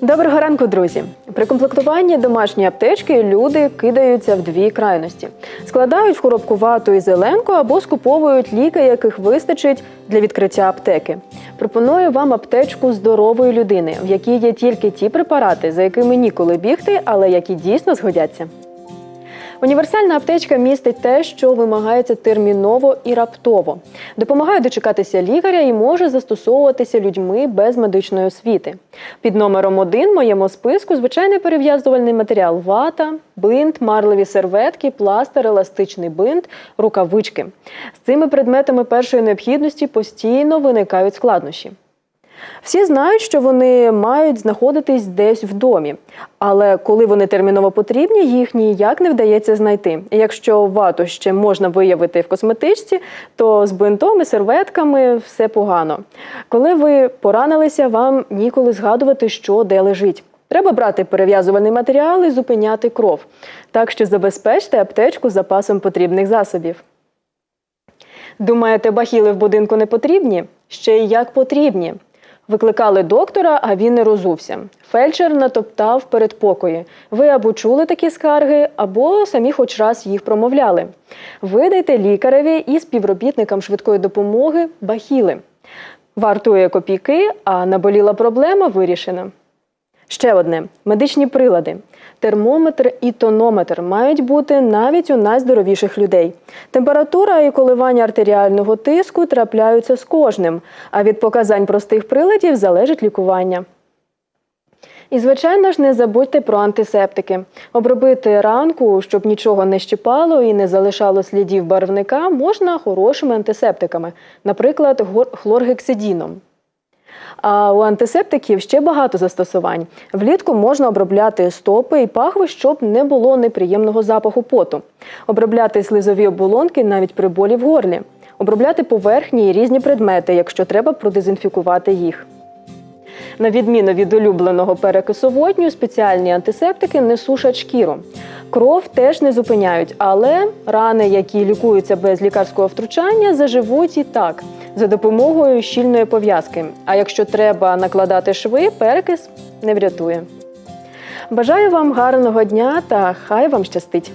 Доброго ранку, друзі! При комплектуванні домашньої аптечки люди кидаються в дві крайності: складають в коробку вату і зеленку або скуповують ліки, яких вистачить для відкриття аптеки. Пропоную вам аптечку здорової людини, в якій є тільки ті препарати, за якими ніколи бігти, але які дійсно згодяться. Універсальна аптечка містить те, що вимагається терміново і раптово. Допомагає дочекатися лікаря і може застосовуватися людьми без медичної освіти. Під номером один в моєму списку звичайний перев'язувальний матеріал вата, бинт, марлеві серветки, пластир, еластичний бинт, рукавички. З цими предметами першої необхідності постійно виникають складнощі. Всі знають, що вони мають знаходитись десь в домі, але коли вони терміново потрібні, їх ніяк не вдається знайти. Якщо вату ще можна виявити в косметичці, то з бинтом і серветками все погано. Коли ви поранилися, вам ніколи згадувати, що де лежить. Треба брати перев'язувальний матеріал і зупиняти кров, так що забезпечте аптечку запасом потрібних засобів. Думаєте, бахіли в будинку не потрібні? Ще й як потрібні. Викликали доктора, а він не розувся. Фельдшер натоптав передпокої. Ви або чули такі скарги, або самі хоч раз їх промовляли. Видайте лікареві і співробітникам швидкої допомоги бахіли. Вартує копійки, а наболіла проблема вирішена. Ще одне медичні прилади. Термометр і тонометр мають бути навіть у найздоровіших людей. Температура і коливання артеріального тиску трапляються з кожним, а від показань простих приладів залежить лікування. І, звичайно ж, не забудьте про антисептики. Обробити ранку, щоб нічого не щипало і не залишало слідів барвника, можна хорошими антисептиками, наприклад, хлоргексидіном. А у антисептиків ще багато застосувань. Влітку можна обробляти стопи і пахви, щоб не було неприємного запаху поту. Обробляти слизові оболонки навіть при болі в горлі. Обробляти поверхні і різні предмети, якщо треба продезінфікувати їх. На відміну від улюбленого перекису водню, спеціальні антисептики не сушать шкіру. Кров теж не зупиняють, але рани, які лікуються без лікарського втручання, заживуть і так за допомогою щільної пов'язки. А якщо треба накладати шви, перекис не врятує. Бажаю вам гарного дня та хай вам щастить!